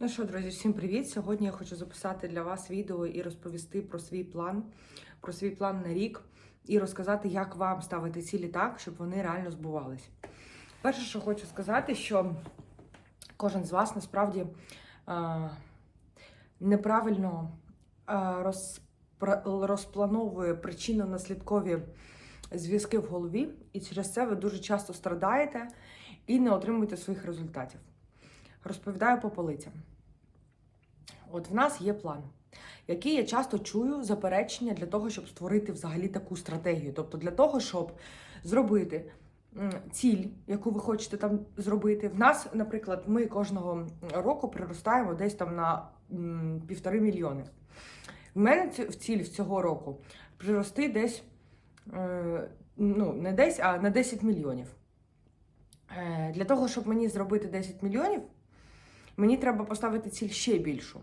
Ну що, друзі, всім привіт! Сьогодні я хочу записати для вас відео і розповісти про свій план, про свій план на рік і розказати, як вам ставити цілі так, щоб вони реально збувались. Перше, що хочу сказати, що кожен з вас насправді е, неправильно е, розпра- розплановує причинно-наслідкові зв'язки в голові, і через це ви дуже часто страдаєте і не отримуєте своїх результатів. Розповідаю по полицям. От в нас є план, який я часто чую заперечення для того, щоб створити взагалі таку стратегію. Тобто для того, щоб зробити ціль, яку ви хочете там зробити. В нас, наприклад, ми кожного року приростаємо десь там на півтори мільйони. В мене в ціль цього року прирости десь, е, ну, не десь, а на 10 мільйонів. Е, Для того, щоб мені зробити 10 мільйонів, мені треба поставити ціль ще більшу.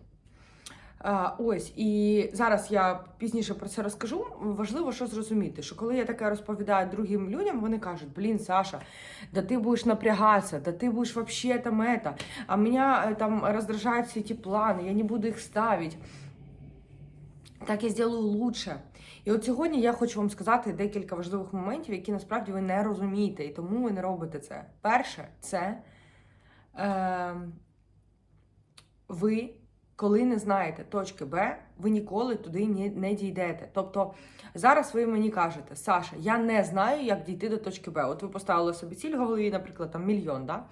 А, ось, і зараз я пізніше про це розкажу. Важливо, що зрозуміти, що коли я таке розповідаю другим людям, вони кажуть: блін, Саша, да ти будеш напрягатися, да ти будеш вообще там это, а меня э, там раздражают все эти плани, я не буду їх ставити. Так я зроблю лучше. І от сьогодні я хочу вам сказати декілька важливих моментів, які насправді ви не розумієте, і тому ви не робите це. Перше, це е, ви, коли не знаєте точки Б, ви ніколи туди не, дійдете. Тобто зараз ви мені кажете, Саша, я не знаю, як дійти до точки Б. От ви поставили собі ціль голові, наприклад, там мільйон, да?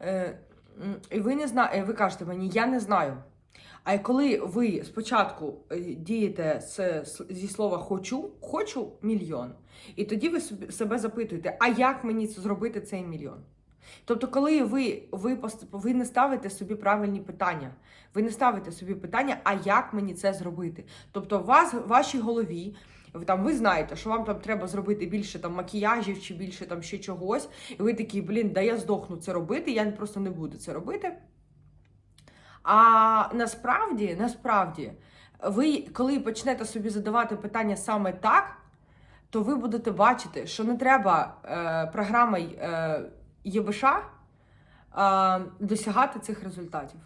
Е, і ви не зна... е, ви кажете мені, я не знаю. А коли ви спочатку е, дієте з, зі слова хочу, хочу мільйон, і тоді ви себе запитуєте, а як мені зробити цей мільйон? Тобто, коли ви, ви, ви не ставите собі правильні питання, ви не ставите собі питання, а як мені це зробити? Тобто, вас в вашій голові. Там ви знаєте, що вам там треба зробити більше там макіяжів чи більше там ще чогось, і ви такі, блін, да я здохну це робити, я просто не буду це робити. А насправді, насправді, ви, коли почнете собі задавати питання саме так, то ви будете бачити, що не треба е, програмою е, ЄБШ е, досягати цих результатів.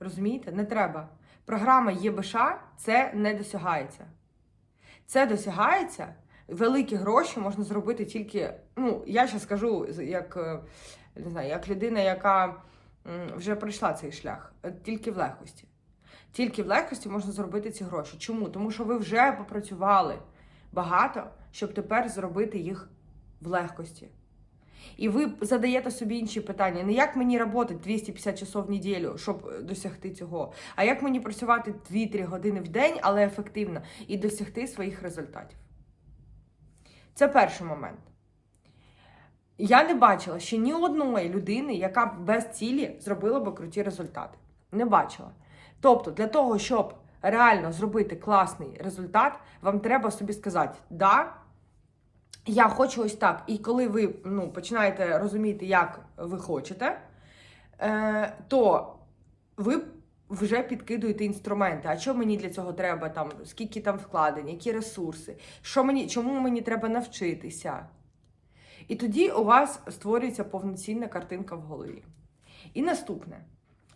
Розумієте? Не треба. Програма ЄБШ це не досягається. Це досягається. Великі гроші можна зробити тільки. Ну, я ще скажу, як, е, не знаю, як людина, яка вже пройшла цей шлях, е, тільки в легкості. Тільки в легкості можна зробити ці гроші. Чому? Тому що ви вже попрацювали багато, щоб тепер зробити їх в легкості. І ви задаєте собі інші питання: не як мені працювати 250 часов в неділю, щоб е, досягти цього, а як мені працювати 2-3 години в день, але ефективно, і досягти своїх результатів. Це перший момент. Я не бачила ще ні одної людини, яка б без цілі зробила би круті результати. Не бачила. Тобто, для того, щоб реально зробити класний результат, вам треба собі сказати, да, я хочу ось так. І коли ви ну, починаєте розуміти, як ви хочете, е, то ви вже підкидуєте інструменти. А що мені для цього треба? Там, скільки там вкладень, які ресурси, що мені, чому мені треба навчитися? І тоді у вас створюється повноцінна картинка в голові. І наступне.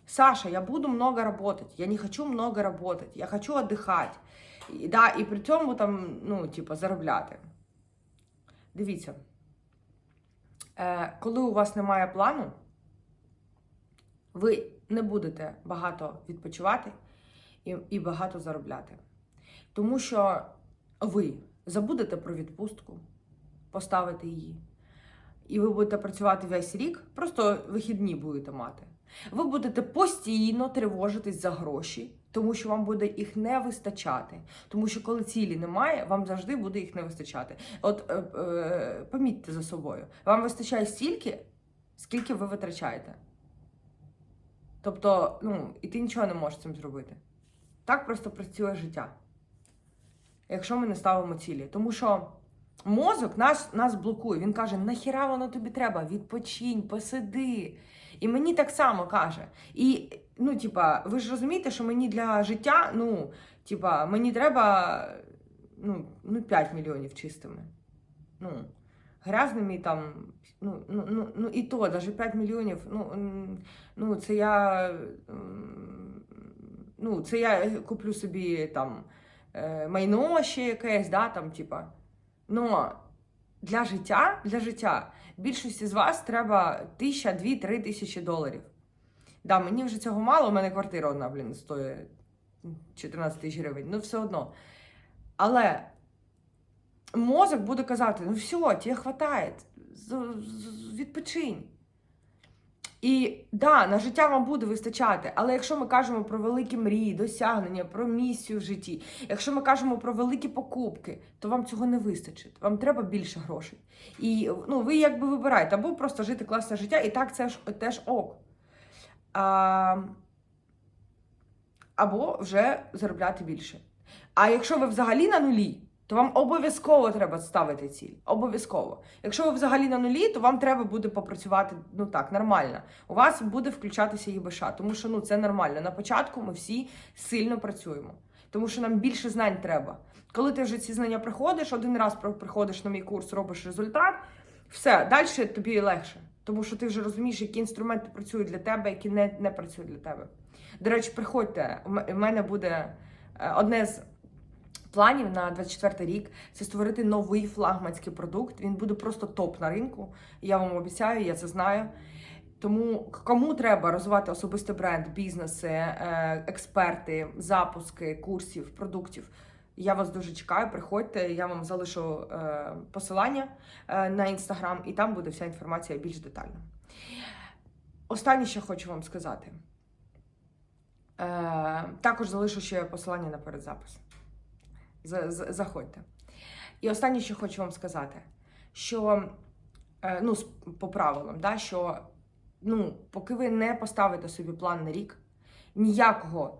Саша, я буду много работать, я не хочу много работать, я хочу отдыхать. І, да, і при цьому там, ну, типу, заробляти. Дивіться, е, коли у вас немає плану, ви не будете багато відпочивати і, багато заробляти. Тому що ви забудете про відпустку, поставите її. І ви будете працювати весь рік, просто вихідні будете мати. Ви будете постійно тривожитись за гроші, тому що вам буде їх не вистачати. Тому що коли цілі немає, вам завжди буде їх не вистачати. От е, е, помітьте за собою, вам вистачає стільки, скільки ви витрачаєте. Тобто, ну, і ти нічого не можеш цим зробити. Так просто працює життя. Якщо ми не ставимо цілі. Тому що мозок нас, нас блокує. Він каже: нахіра воно тобі треба? Відпочинь, посиди. І мені так само каже. І, ну, типа, ви ж розумієте, що мені для життя, ну, типа, мені треба ну, ну 5 мільйонів чистими. Ну, грязними там. Ну, ну, ну, ну і то, навіть 5 мільйонів. Ну, ну це я. Ну, це я куплю собі там е, майно ще якесь, да, там, типа. Ну, для життя, для життя більшості з вас треба тисяча, дві, три тисячі доларів. Да, мені вже цього мало, у мене квартира одна, блін, стоїть 14 тисяч гривень. Ну, все одно. Але мозок буде казати: ну все, тебе з- відпочинь. І да, на життя вам буде вистачати, але якщо ми кажемо про великі мрії, досягнення, про місію в житті, якщо ми кажемо про великі покупки, то вам цього не вистачить. Вам треба більше грошей. І ну, ви якби вибираєте, або просто жити класне життя, і так це ж теж ок. Або вже заробляти більше. А якщо ви взагалі на нулі, то вам обов'язково треба ставити ціль. Обов'язково. Якщо ви взагалі на нулі, то вам треба буде попрацювати ну так, нормально. У вас буде включатися ЄБШ, тому що ну це нормально. На початку ми всі сильно працюємо, тому що нам більше знань треба. Коли ти вже ці знання приходиш, один раз приходиш на мій курс, робиш результат, все, далі тобі легше. Тому що ти вже розумієш, які інструменти працюють для тебе, які не, не працюють для тебе. До речі, приходьте. У мене буде е, одне з планів на 24 рік це створити новий флагманський продукт. Він буде просто топ на ринку. Я вам обіцяю, я це знаю. Тому кому треба розвивати особистий бренд, бізнеси, е, експерти, запуски курсів, продуктів. Я вас дуже чекаю. Приходьте, я вам залишу е, посилання е, на інстаграм, і там буде вся інформація більш детально. Останнє, що хочу вам сказати. Е, також залишу ще посилання на передзапис. За- за- Заходьте. І останнє, що хочу вам сказати, що ну, по правилам, да, що ну, поки ви не поставите собі план на рік, ніякого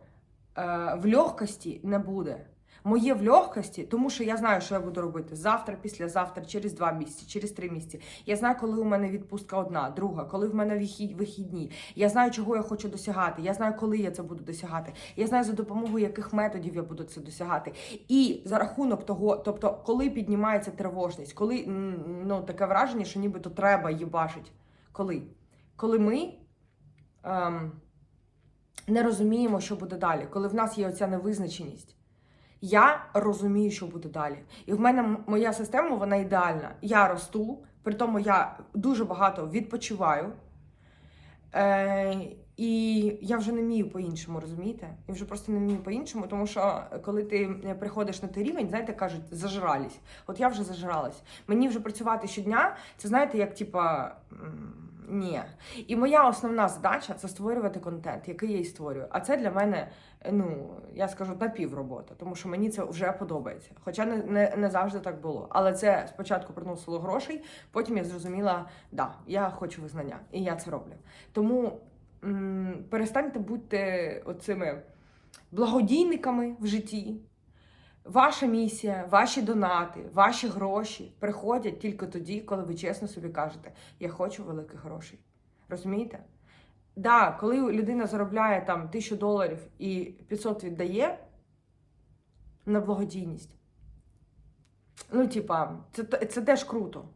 в легкості не буде. Моє в легкості, тому що я знаю, що я буду робити завтра, післязавтра, через два місяці, через три місяці. Я знаю, коли у мене відпустка одна, друга, коли в мене вихід- вихідні. Я знаю, чого я хочу досягати. Я знаю, коли я це буду досягати. Я знаю, за допомогою яких методів я буду це досягати. І за рахунок того, тобто, коли піднімається тривожність, коли ну таке враження, що нібито треба їбашить. Коли? Коли ми ем, не розуміємо, що буде далі, коли в нас є оця невизначеність. Я розумію, що буде далі. І в мене моя система вона ідеальна. Я росту, при тому я дуже багато відпочиваю. Е, і я вже не вмію по-іншому, розумієте? Я вже просто не вмію по-іншому, тому що коли ти е, приходиш на той рівень, знаєте, кажуть, зажрались. От я вже зажралась. Мені вже працювати щодня, це знаєте, як типа. Ні. І моя основна задача це створювати контент, який я і створюю. А це для мене, ну, я скажу, напівробота, тому що мені це вже подобається. Хоча не, не, не завжди так було. Але це спочатку приносило грошей, потім я зрозуміла, да, я хочу визнання, і я це роблю. Тому м, перестаньте бути оцими благодійниками в житті. Ваша місія, ваші донати, ваші гроші приходять тільки тоді, коли ви чесно собі кажете, я хочу великих грошей. Розумієте? Да, коли людина заробляє там тисячу доларів і 500 віддає на благодійність. Ну, типа, це, це теж круто.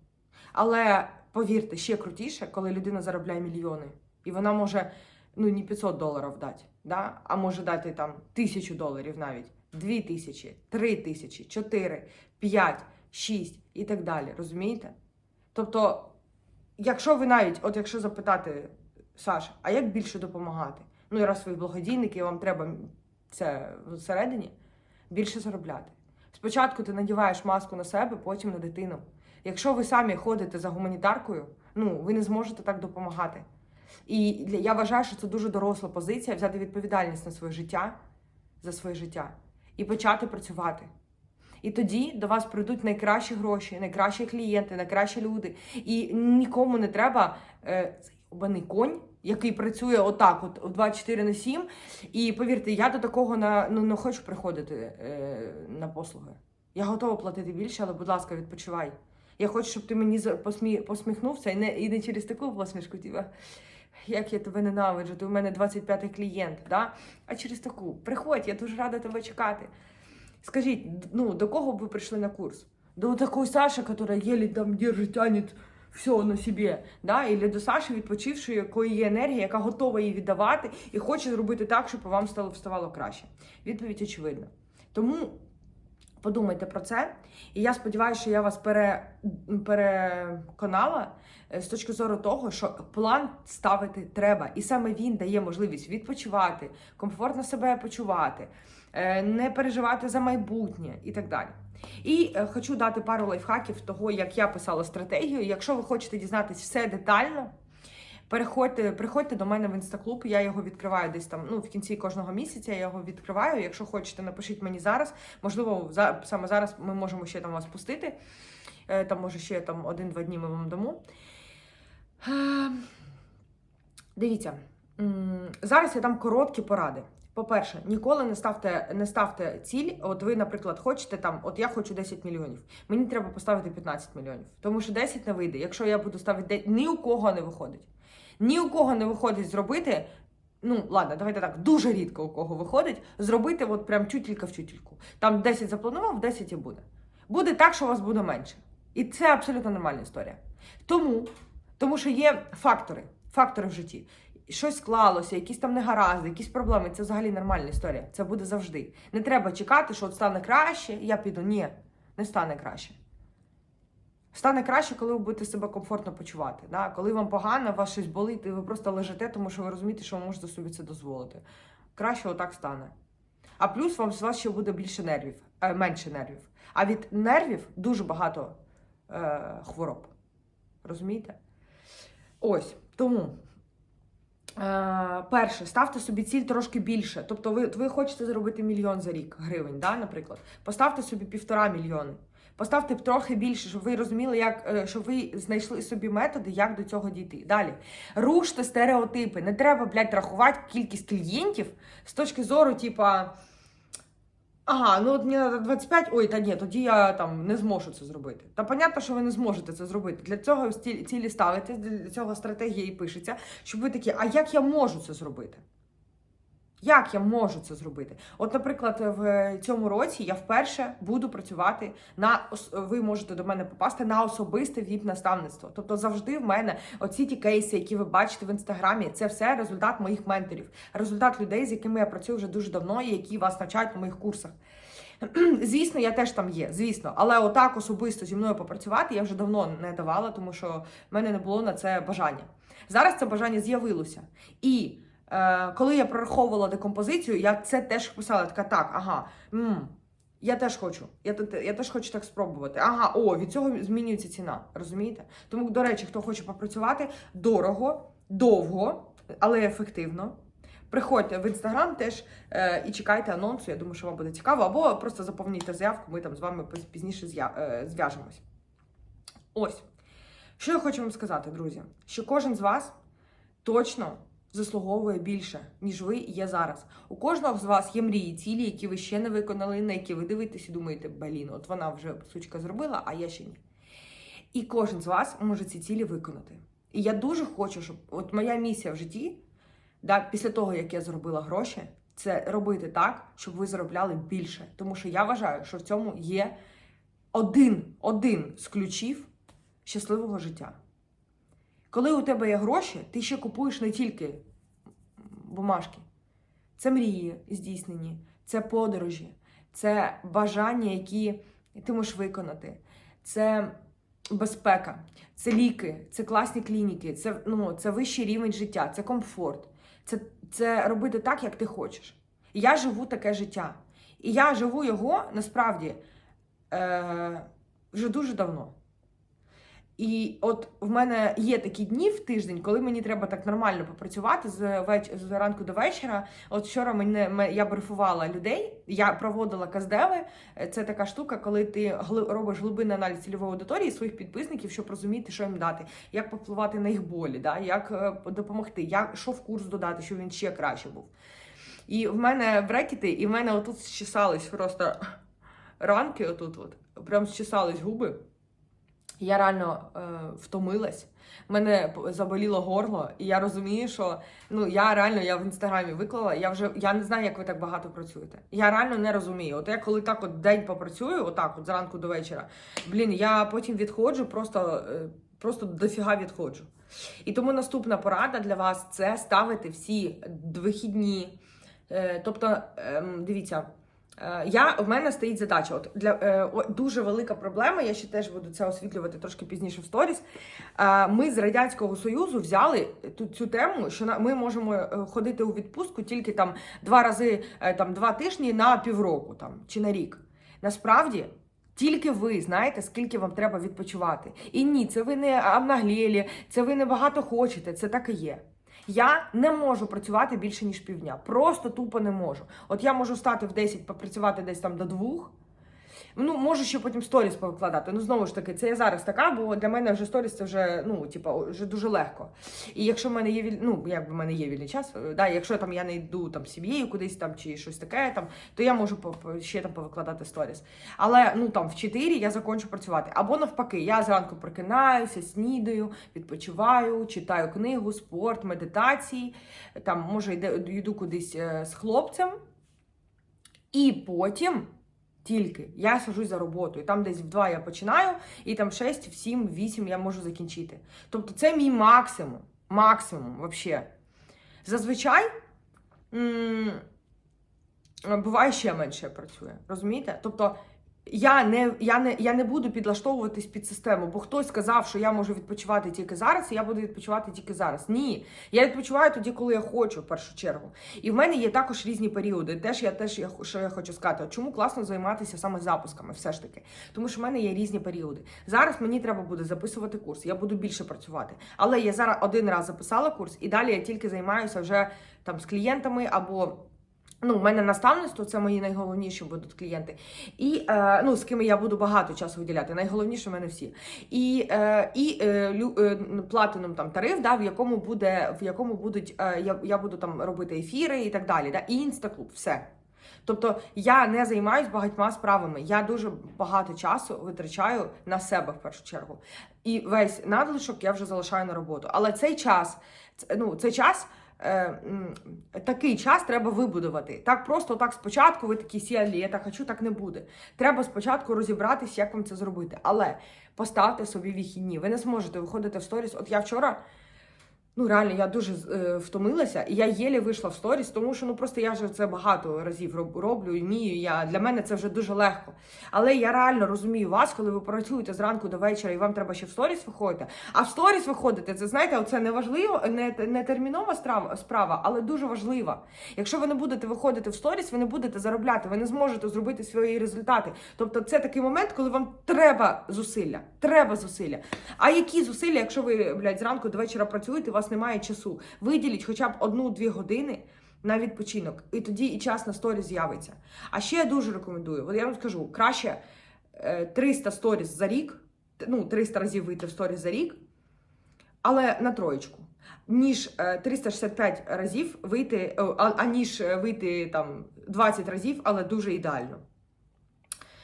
Але повірте, ще крутіше, коли людина заробляє мільйони, і вона може ну, не 500 доларів дати, да? а може дати там тисячу доларів навіть, дві тисячі, три тисячі, чотири, п'ять, шість і так далі. Розумієте? Тобто, якщо ви навіть, от якщо запитати Саша, а як більше допомагати? Ну, і раз ви благодійники, вам треба це всередині більше заробляти. Спочатку ти надіваєш маску на себе, потім на дитину. Якщо ви самі ходите за гуманітаркою, ну ви не зможете так допомагати. І я вважаю, що це дуже доросла позиція взяти відповідальність на своє життя за своє життя і почати працювати. І тоді до вас прийдуть найкращі гроші, найкращі клієнти, найкращі люди. І нікому не треба е, зайобаний конь, який працює отак, от в 24 на 7. І повірте, я до такого на, ну, не хочу приходити е, на послуги. Я готова платити більше, але, будь ласка, відпочивай. Я хочу, щоб ти мені посмі, посміхнувся і не, і не через таку посмішку, типа, як я тебе ненавиджу, ти у мене 25-й клієнт, да? а через таку. Приходь, я дуже рада тебе чекати. Скажіть, ну до кого б ви прийшли на курс? до такой Саши, которая еле там держит, тянет все на себе, да, і до Саші, відпочившої, якої є енергія, яка готова її віддавати і хоче зробити так, щоб вам стало вставало краще. Відповідь очевидна. Тому подумайте про це. І я сподіваюся, що я вас пере, переконала е, з точки зору того, що план ставити треба. І саме він дає можливість відпочивати, комфортно себе почувати, е, не переживати за майбутнє і так далі. І е, хочу дати пару лайфхаків того, як я писала стратегію. Якщо ви хочете дізнатись все детально, переходьте, приходьте до мене в інстаклуб. Я його відкриваю десь там. Ну в кінці кожного місяця. Я його відкриваю. Якщо хочете, напишіть мені зараз. Можливо, за, саме зараз ми можемо ще там вас пустити. Е, Там, може, ще там один-два дні ми вам дамо. Е, Дивіться, зараз я дам короткі поради. По-перше, ніколи не ставте, не ставте ціль. От ви, наприклад, хочете там, от я хочу 10 мільйонів. Мені треба поставити 15 мільйонів. Тому що 10 не вийде. Якщо я буду ставити 10, ні у кого не виходить. Ні у кого не виходить зробити. Ну, ладно, давайте так, дуже рідко у кого виходить зробити от прям тютілька в тютільку. Там 10 запланував, 10 і буде. Буде так, що у вас буде менше. І це абсолютно нормальна історія. Тому, тому що є фактори, фактори в житті. Щось склалося, якісь там негаразди, якісь проблеми. Це взагалі нормальна історія. Це буде завжди. Не треба чекати, що от стане краще, я піду. Ні, не стане краще. Стане краще, коли ви будете себе комфортно почувати. Да? Коли вам погано, вас щось болить, і ви просто лежите, тому що ви розумієте, що ви можете собі це дозволити. Краще отак стане. А плюс вам з вас ще буде більше нервів, е, менше нервів. А від нервів дуже багато е, хвороб. Розумієте? Ось тому. Е, перше, ставте собі ціль трошки більше. Тобто, ви, ви хочете заробити мільйон за рік гривень, да, наприклад. Поставте собі півтора мільйони. Поставте трохи більше, щоб ви розуміли, як е, щоб ви знайшли собі методи, як до цього дійти. Далі руште стереотипи. Не треба, блядь, рахувати кількість клієнтів з точки зору, типа. Ага, ну от мені треба 25, ой, та ні, тоді я там не зможу це зробити. Та понятно, що ви не зможете це зробити. Для цього цілі ставите, для цього стратегія і пишеться, щоб ви такі, а як я можу це зробити? Як я можу це зробити? От, наприклад, в цьому році я вперше буду працювати на ви можете до мене попасти на особисте віп-наставництво. Тобто завжди в мене оці ті кейси, які ви бачите в інстаграмі, це все результат моїх менторів, результат людей, з якими я працюю вже дуже давно і які вас навчають на моїх курсах. Звісно, я теж там є, звісно, але отак особисто зі мною попрацювати я вже давно не давала, тому що в мене не було на це бажання. Зараз це бажання з'явилося. І коли я прораховувала декомпозицію, я це теж писала така, так, ага. м я теж хочу. Я, я теж хочу так спробувати. Ага, о, від цього змінюється ціна. Розумієте? Тому, до речі, хто хоче попрацювати дорого, довго, але ефективно. Приходьте в інстаграм теж е, і чекайте анонсу. Я думаю, що вам буде цікаво. Або просто заповнюйте заявку, ми там з вами пізніше е, зв'яжемось. Ось. Що я хочу вам сказати, друзі? Що кожен з вас точно заслуговує більше, ніж ви є зараз. У кожного з вас є мрії, цілі, які ви ще не виконали, на які ви дивитесь і думаєте, блін, от вона вже сучка зробила, а я ще ні. І кожен з вас може ці цілі виконати. І я дуже хочу, щоб от моя місія в житті, да, після того, як я заробила гроші, це робити так, щоб ви заробляли більше. Тому що я вважаю, що в цьому є один, один з ключів щасливого життя. Коли у тебе є гроші, ти ще купуєш не тільки бумажки. Це мрії здійснені, це подорожі, це бажання, які ти можеш виконати, це безпека, це ліки, це класні клініки, це, ну, це вищий рівень життя, це комфорт, це, це робити так, як ти хочеш. Я живу таке життя. І я живу його насправді е, вже дуже давно. І от в мене є такі дні в тиждень, коли мені треба так нормально попрацювати з веч... з ранку до вечора. От вчора мене я брифувала людей, я проводила каздеви. Це така штука, коли ти робиш глибинний аналіз цільової аудиторії своїх підписників, щоб розуміти, що їм дати, як попливати на їх болі, да? як е, допомогти, як що в курс додати, щоб він ще краще був. І в мене брекети, і в мене отут щесались просто ранки, отут, от, прям щесались губи. Я реально е, втомилась. Мене заболіло горло, і я розумію, що ну я реально я в інстаграмі виклала. Я вже я не знаю, як ви так багато працюєте. Я реально не розумію. От я коли так от день попрацюю, отак, от зранку до вечора, блін, я потім відходжу, просто, е, просто дофіга відходжу. І тому наступна порада для вас це ставити всі вихідні. Е, тобто, ем, дивіться. Е, Я в мене стоїть задача. От для е, о, дуже велика проблема. Я ще теж буду це освітлювати трошки пізніше в сторіс. Е, ми з радянського союзу взяли ту цю тему, що ми можемо ходити у відпустку тільки там два рази, там два тижні на півроку там чи на рік. Насправді. Тільки ви знаєте, скільки вам треба відпочивати. І ні, це ви не обнаглєлі, це ви не багато хочете, це так і є. Я не можу працювати більше ніж півдня. Просто тупо не можу. От я можу стати в 10, попрацювати десь там до двох. Ну, можу ще потім сторіс повикладати. Ну, знову ж таки, це я зараз така, бо для мене вже сторіс це вже, ну, типа, вже дуже легко. І якщо в мене є віль... ну, якби в мене є вільний час, е, да, якщо там я не йду там сім'єю кудись там чи щось таке, там, то я можу ще там повикладати сторіс. Але ну там в 4 я закончу працювати. Або навпаки, я зранку прокинаюся, снідаю, відпочиваю, читаю книгу, спорт, медитації. Там може йду кудись е, з хлопцем, і потім. Тільки я сажусь за роботою. Там десь в 2 я починаю, і там в 6, в 7, в 8 я можу закінчити. Тобто це мій максимум. Максимум, взагалі. Зазвичай м- буває ще менше працює. Розумієте? Тобто я не, я, не, я не буду підлаштовуватись під систему, бо хтось сказав, що я можу відпочивати тільки зараз, і я буду відпочивати тільки зараз. Ні, я відпочиваю тоді, коли я хочу, в першу чергу. І в мене є також різні періоди. Теж я теж я, що я хочу сказати, чому класно займатися саме запусками, все ж таки. Тому що в мене є різні періоди. Зараз мені треба буде записувати курс, я буду більше працювати. Але я зараз один раз записала курс, і далі я тільки займаюся вже там з клієнтами або. Ну, у мене наставництво це мої найголовніші будуть клієнти. І е, ну, з ким я буду багато часу виділяти. Найголовніше в мене всі. І, е, і е, лю, е, платином там тариф, да, в якому буде, в якому будуть е, я, я буду там робити ефіри і так далі. Да, і інстаклуб, все. Тобто я не займаюся багатьма справами. Я дуже багато часу витрачаю на себе в першу чергу. І весь надлишок я вже залишаю на роботу. Але цей час, ну, цей час. Е, Такий час треба вибудувати. Так просто так спочатку ви такі сіалі, я так хочу, так не буде. Треба спочатку розібратись, як вам це зробити. Але поставте собі вихідні. Ви не зможете виходити в сторіс. От я вчора. Ну, реально, я дуже е, втомилася, і я єлі вийшла в сторіс, тому що ну просто я вже це багато разів роб- роблю і вмію. Я для мене це вже дуже легко. Але я реально розумію вас, коли ви працюєте зранку до вечора, і вам треба ще в сторіс виходити. А в сторіс виходити, це знаєте, це не важливо, не, не термінова справа, справа, але дуже важлива. Якщо ви не будете виходити в сторіс, ви не будете заробляти, ви не зможете зробити свої результати. Тобто, це такий момент, коли вам треба зусилля. Треба зусилля. А які зусилля, якщо ви блядь, зранку до вечора працюєте, у немає часу? Виділіть хоча б одну-дві години. На відпочинок, і тоді і час на сторіс з'явиться. А ще я дуже рекомендую. От я вам скажу, краще е, 300 сторіс за рік, ну 300 разів вийти в сторіс за рік, але на троєчку, ніж е, 365 разів вийти, аніж е, вийти там 20 разів, але дуже ідеально.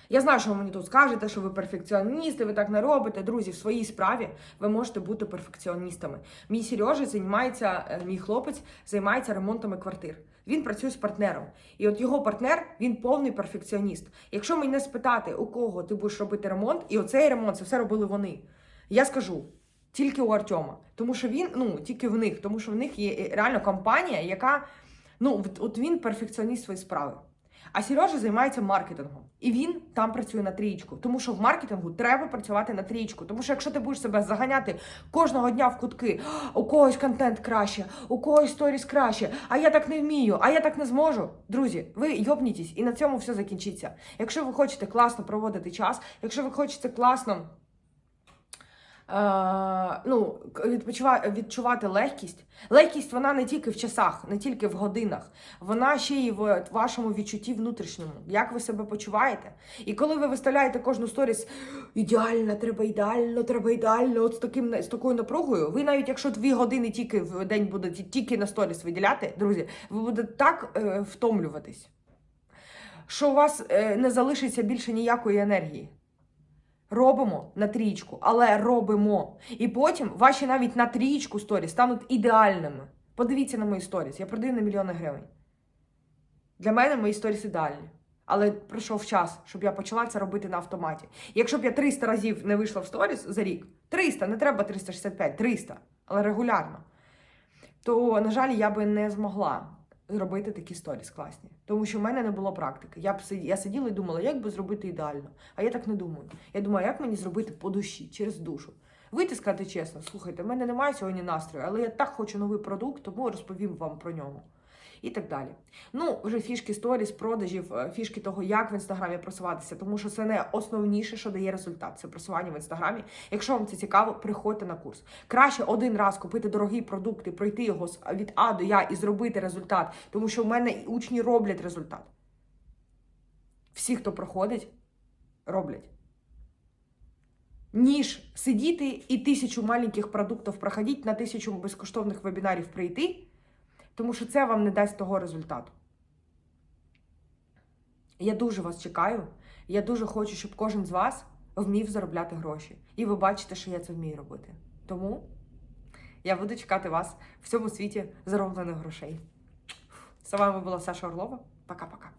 Я знаю, що ви мені тут скажете, що ви перфекціоністи, ви так не робите. Друзі, в своїй справі ви можете бути перфекціоністами. Мій Сережа займається, е, мій хлопець займається ремонтами квартир. Він працює з партнером. І от його партнер він повний перфекціоніст. Якщо мене спитати, у кого ти будеш робити ремонт, і оцей ремонт це все робили вони. Я скажу. Тільки у Артема, тому що він ну тільки в них, тому що в них є е, реально компанія, яка ну от- він перфекціоніст своєї справи. А Сережа займається маркетингом, і він там працює на трієчку. Тому що в маркетингу треба працювати на трієчку. Тому що якщо ти будеш себе заганяти кожного дня в кутки, у когось контент краще, у когось сторіс краще, а я так не вмію, а я так не зможу. Друзі, ви йобнітесь, і на цьому все закінчиться. Якщо ви хочете класно проводити час, якщо ви хочете класно. Е, ну, відчувати легкість. Легкість вона не тільки в часах, не тільки в годинах, вона ще й в вашому відчутті внутрішньому. Як ви себе почуваєте? І коли ви виставляєте кожну сторіс ідеально, треба ідеально, треба ідеально, от з таким з такою напругою, ви навіть якщо дві години тільки в день будете тільки на сторіс виділяти, друзі, ви будете так е, втомлюватись, що у вас е, не залишиться більше ніякої енергії. Робимо на трічку, але робимо. І потім ваші навіть на трічку сторіс стануть ідеальними. Подивіться на мої сторіс. Я продаю на мільйони гривень. Для мене мої сторіс ідеальні. Але пройшов час, щоб я почала це робити на автоматі. Якщо б я 300 разів не вийшла в сторіс за рік, 300, не треба 365, 300, але регулярно, то, на жаль, я би не змогла зробити такі сторіс класні. Тому що в мене не було практики. Я б я сиділа і думала, як би зробити ідеально. А я так не думаю. Я думаю, як мені зробити по душі, через душу. Вийти сказати чесно, слухайте, в мене немає сьогодні настрою, але я так хочу новий продукт, тому розповім вам про нього. І так далі. Ну, вже фішки сторіс, продажів, е, фішки того, як в інстаграмі просуватися, тому що це не основніше, що дає результат. Це просування в інстаграмі. Якщо вам це цікаво, приходьте на курс. Краще один раз купити дорогий продукт і пройти його від А до Я і зробити результат, тому що в мене учні роблять результат. Всі, хто проходить, роблять. Ніж сидіти і тисячу маленьких продуктів проходити, на тисячу безкоштовних вебінарів прийти, тому що це вам не дасть того результату. Я дуже вас чекаю. Я дуже хочу, щоб кожен з вас вмів заробляти гроші. І ви бачите, що я це вмію робити. Тому я буду чекати вас в цьому світі зароблених грошей. З вами була Саша Орлова. Пока-пока.